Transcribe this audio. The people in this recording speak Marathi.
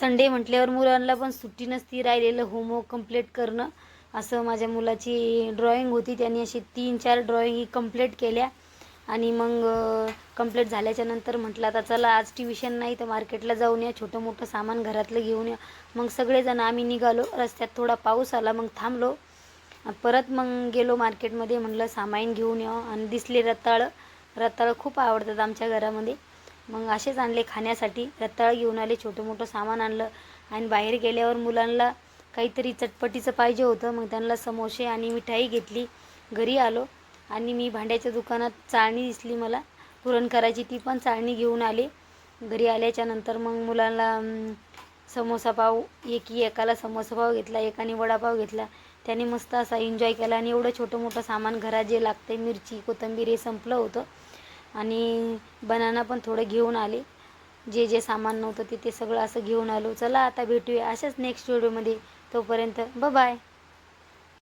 संडे म्हटल्यावर मुलांना पण सुट्टी नसती राहिलेलं होमवर्क कंप्लीट करणं. असं माझ्या मुलाची ड्रॉइंग होती त्यांनी अशी तीन चार ड्रॉइंग कंप्लीट केल्या. आणि मग कंप्लीट झाल्याच्यानंतर म्हटलं आता चला आज ट्युशन नाही तर मार्केटला जाऊन या छोटं मोठं सामान घरातलं घेऊन या. मग सगळेजण आम्ही निघालो रस्त्यात थोडा पाऊस आला मग थांबलो. परत मग गेलो मार्केटमध्ये म्हटलं सामान घेऊन या. आणि दिसले रताळं. रताळं खूप आवडतात आमच्या घरामध्ये. मग असेच आणले खाण्यासाठी. रताळ घेऊन आले छोटं मोठं सामान आणलं आणि बाहेर गेल्यावर मुलांना काहीतरी चटपटीचं पाहिजे होतं. मग त्यांना समोसे आणि मिठाई घेतली. घरी आलो आणि मी भांड्याच्या दुकानात चाळणी दिसली मला. पुरण करायची ती पण चाळणी घेऊन आले. घरी आल्याच्यानंतर मग मुलांना समोसा पाव एकी एकाला समोसा पाव घेतला एकाने वडापाव घेतला. त्याने मस्त असा एन्जॉय केला आणि एवढं छोटं मोठं सामान घरात जे लागते मिरची कोथिंबीर हे संपलं होतं. आणि बनाना पण थोडं घेऊन आले. जे जे सामान नव्हतं ते ते सगळं असं घेऊन आलो. चला आता भेटूया अशाच नेक्स्ट व्हिडिओमध्ये तोपर्यंत ब बाय